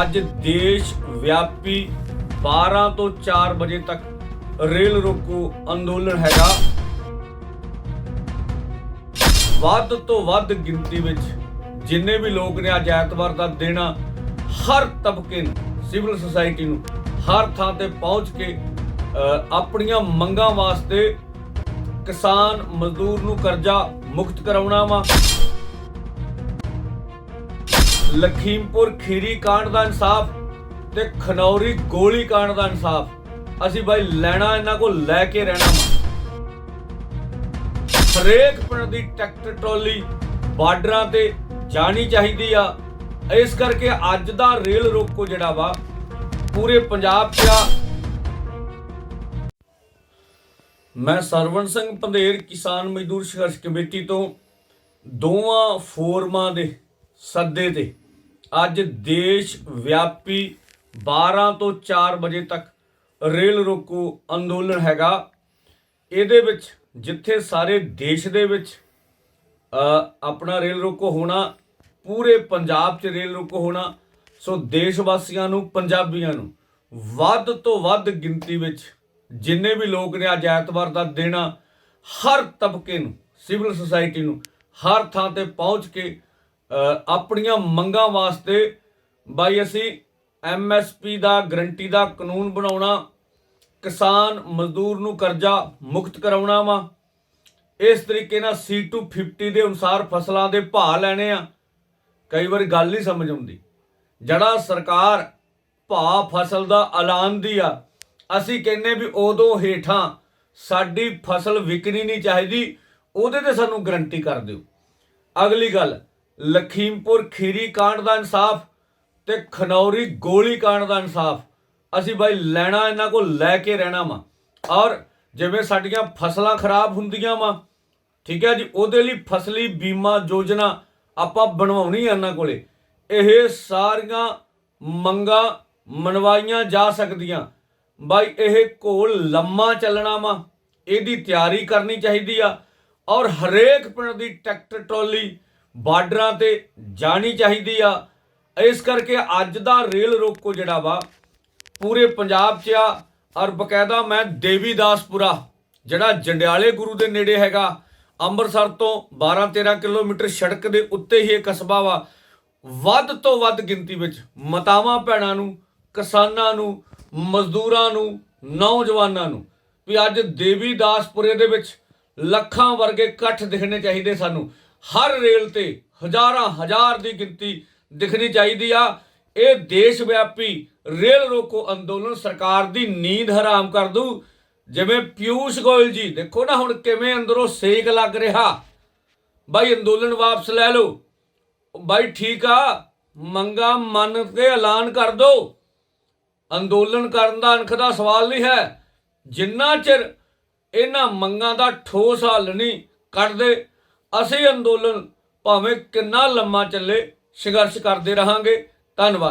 ਅੱਜ ਦੇਸ਼ ਵਿਆਪੀ 12 ਤੋਂ 4 ਵਜੇ ਤੱਕ ਰੇਲ ਰੋਕੋ ਅੰਦੋਲਨ ਹੈਗਾ। ਵੱਧ ਤੋਂ ਵੱਧ ਗਿਣਤੀ ਵਿੱਚ ਜਿੰਨੇ ਵੀ ਲੋਕ ਨੇ ਅੱਜ ਐਤਵਾਰ ਦਾ ਦਿਨ ਹਰ ਤਬਕੇ ਨੂੰ, ਸਿਵਲ ਸੁਸਾਇਟੀ ਨੂੰ, ਹਰ ਥਾਂ ਤੇ ਪਹੁੰਚ ਕੇ ਆਪਣੀਆਂ ਮੰਗਾਂ ਵਾਸਤੇ ਕਿਸਾਨ ਮਜ਼ਦੂਰ ਨੂੰ ਕਰਜ਼ਾ ਮੁਕਤ ਕਰਾਉਣਾ ਵਾ। ਲਖੀਮਪੁਰ ਖੀਰੀ ਕਾਂਡ ਦਾ ਇਨਸਾਫ ਤੇ ਖਨੌਰੀ ਗੋਲੀ ਕਾਂਡ ਦਾ ਇਨਸਾਫ। ਅਸੀਂ ਬਾਈ ਲੈਣਾ, ਇਹਨਾਂ ਕੋਲ ਲੈ ਕੇ ਰਹਿਣਾ ਹਰੇਕ ਪਿੰਡ ਦੀ ਟਰੈਕਟਰ ਟਰਾਲੀ ਬਾਰਡਰਾਂ ਤੇ ਜਾਣੀ ਚਾਹੀਦੀ ਆ। ਇਸ ਕਰਕੇ ਅੱਜ ਦਾ ਰੇਲ ਰੋਕੋ ਜਿਹੜਾ ਵਾ, ਪੂਰੇ ਪੰਜਾਬ 'ਚ ਆ। ਮੈਂ ਸਰਵਣ ਸਿੰਘ ਪੰਧੇਰ, ਕਿਸਾਨ ਮਜ਼ਦੂਰ ਸੰਘਰਸ਼ ਕਮੇਟੀ ਤੋਂ ਦੋਵਾਂ ਫੋਰਮਾਂ ਦੇ ਸੱਦੇ ਤੇ ਅੱਜ ਦੇਸ਼ ਵਿਆਪੀ 12 ਤੋਂ 4 ਵਜੇ ਤੱਕ ਰੇਲ ਰੋਕੋ ਅੰਦੋਲਨ ਹੈਗਾ। ਇਹਦੇ ਵਿੱਚ, ਜਿੱਥੇ ਸਾਰੇ ਦੇਸ਼ ਦੇ ਵਿੱਚ ਆਪਣਾ ਰੇਲ ਰੋਕੋ ਹੋਣਾ, ਪੂਰੇ ਪੰਜਾਬ 'ਚ ਰੇਲ ਰੋਕੋ ਹੋਣਾ, ਸੋ ਦੇਸ਼ ਵਾਸੀਆਂ ਨੂੰ, ਪੰਜਾਬੀਆਂ ਨੂੰ ਵੱਧ ਤੋਂ ਵੱਧ ਗਿਣਤੀ ਵਿੱਚ ਜਿੰਨੇ ਵੀ ਲੋਕ ਨੇ ਅੱਜ ਐਤਵਾਰ ਦਾ ਦਿਨ ਹਰ ਤਬਕੇ ਨੂੰ, ਸਿਵਲ ਸੁਸਾਇਟੀ ਨੂੰ, ਹਰ ਥਾਂ ਤੇ ਪਹੁੰਚ ਕੇ ਆਪਣੀਆਂ ਮੰਗਾਂ ਵਾਸਤੇ ਬਾਈ ਅਸੀਂ ਐਮਐਸਪੀ ਦਾ ਗਰੰਟੀ ਦਾ ਕਾਨੂੰਨ ਬਣਾਉਣਾ, ਕਿਸਾਨ ਮਜ਼ਦੂਰ ਨੂੰ ਕਰਜ਼ਾ ਮੁਕਤ ਕਰਾਉਣਾ ਵਾ। ਇਸ ਤਰੀਕੇ ਨਾਲ C250 ਦੇ ਅਨੁਸਾਰ ਫਸਲਾਂ ਦੇ ਭਾਅ ਲੈਣੇ ਆ। ਕਈ ਵਾਰ ਗੱਲ ਨਹੀਂ ਸਮਝ ਆਉਂਦੀ। ਜਿਹੜਾ ਸਰਕਾਰ ਭਾਅ ਫਸਲ ਦਾ ਐਲਾਨ ਦੀ ਆ, ਅਸੀਂ ਕਹਿੰਨੇ ਵੀ ਉਦੋਂ ਹੇਠਾਂ ਸਾਡੀ ਫਸਲ ਵਿਕਣੀ ਨਹੀਂ ਚਾਹੀਦੀ, ਉਹਦੇ ਤੇ ਸਾਨੂੰ ਗਰੰਟੀ ਕਰ ਦਿਓ। ਅਗਲੀ ਗੱਲ ਲਖੀਮਪੁਰ ਖੀਰੀ ਕਾਂਡ ਦਾ ਇਨਸਾਫ ਤੇ ਖਨੌਰੀ ਗੋਲੀ ਕਾਂਡ ਦਾ ਇਨਸਾਫ। ਅਸੀਂ ਬਾਈ ਲੈਣਾ, ਇਹਨਾਂ ਕੋਲ ਲੈ ਕੇ ਰਹਿਣਾ ਵਾ। ਔਰ ਜਿਵੇਂ ਸਾਡੀਆਂ ਫਸਲਾਂ ਖਰਾਬ ਹੁੰਦੀਆਂ ਵਾ, ਠੀਕ ਹੈ ਜੀ, ਉਹਦੇ ਲਈ ਫਸਲੀ ਬੀਮਾ ਯੋਜਨਾ ਆਪਾਂ ਬਣਵਾਉਣੀ ਆ ਇਹਨਾਂ ਕੋਲੇ। ਇਹ ਸਾਰੀਆਂ ਮੰਗਾਂ ਮਨਵਾਈਆਂ ਜਾ ਸਕਦੀਆਂ। ਬਾਈ ਇਹ ਘੋਲ ਲੰਮਾ ਚੱਲਣਾ ਵਾ, ਇਹਦੀ ਤਿਆਰੀ ਕਰਨੀ ਚਾਹੀਦੀ ਆ। ਔਰ ਹਰੇਕ ਪਿੰਡ ਦੀ ਟਰੈਕਟਰ ਟਰਾਲੀ ਬਾਰਡਰਾਂ ਤੇ ਜਾਣੀ ਚਾਹੀਦੀ ਆ। ਇਸ ਕਰਕੇ ਅੱਜ ਦਾ ਰੇਲ ਰੋਕੋ ਜਿਹੜਾ ਵਾ, ਪੂਰੇ ਪੰਜਾਬ 'ਚ ਆ ਔਰ ਬਕਾਇਦਾ ਮੈਂ ਦੇਵੀਦਾਸਪੁਰਾ, ਜਿਹੜਾ ਜੰਡਿਆਲੇ ਗੁਰੂ ਦੇ ਨੇੜੇ ਹੈਗਾ, ਅੰਮ੍ਰਿਤਸਰ ਤੋਂ 12-13 ਕਿਲੋਮੀਟਰ ਸੜਕ ਦੇ ਉੱਤੇ ਹੀ ਇਹ ਕਸਬਾ ਵਾ। ਵੱਧ ਤੋਂ ਵੱਧ ਗਿਣਤੀ ਵਿੱਚ ਮਤਾਵਾਂ ਭੈਣਾਂ ਨੂੰ, ਕਿਸਾਨਾਂ ਨੂੰ, ਮਜ਼ਦੂਰਾਂ ਨੂੰ, ਨੌਜਵਾਨਾਂ ਨੂੰ ਵੀ ਅੱਜ ਦੇਵੀਦਾਸਪੁਰੇ ਦੇ ਵਿੱਚ ਲੱਖਾਂ ਵਰਗੇ ਇਕੱਠ ਦਿਖਣੇ ਚਾਹੀਦੇ ਸਾਨੂੰ। ਹਰ ਰੇਲ ਤੇ ਹਜ਼ਾਰਾਂ ਹਜ਼ਾਰ ਦੀ ਗਿਣਤੀ ਦਿਖਣੀ ਚਾਹੀਦੀ ਆ। ਇਹ ਦੇਸ਼ ਵਿਆਪੀ ਰੇਲ ਰੋਕੋ ਅੰਦੋਲਨ ਸਰਕਾਰ ਦੀ ਨੀਂਦ ਹਰਾਮ ਕਰ ਦੂ। ਜਿਵੇਂ ਪਿਊਸ਼ ਗੋਇਲ ਜੀ, ਦੇਖੋ ਨਾ ਹੁਣ ਕਿਵੇਂ ਅੰਦਰੋਂ ਸੇਕ ਲੱਗ ਰਿਹਾ। ਬਾਈ ਅੰਦੋਲਨ ਵਾਪਸ ਲੈ ਲਓ। ਬਾਈ ਠੀਕ ਆ, ਮੰਗਾ ਮੰਨ ਕੇ ਐਲਾਨ ਕਰ ਦਿਓ ਅੰਦੋਲਨ ਕਰਨ ਦਾ ਅਣਖ ਦਾ ਸਵਾਲ ਨਹੀਂ ਹੈ। ਜਿੰਨਾ ਚਿਰ ਇਹਨਾਂ ਮੰਗਾਂ ਦਾ ਠੋਸ ਹੱਲ ਨਹੀਂ ਕੱਢਦੇ ਅਸੀਂ ਅੰਦੋਲਨ ਭਾਵੇਂ ਕਿੰਨਾ ਲੰਮਾ ਚੱਲੇ ਸੰਘਰਸ਼ ਕਰਦੇ ਰਹਾਂਗੇ। ਧੰਨਵਾਦ।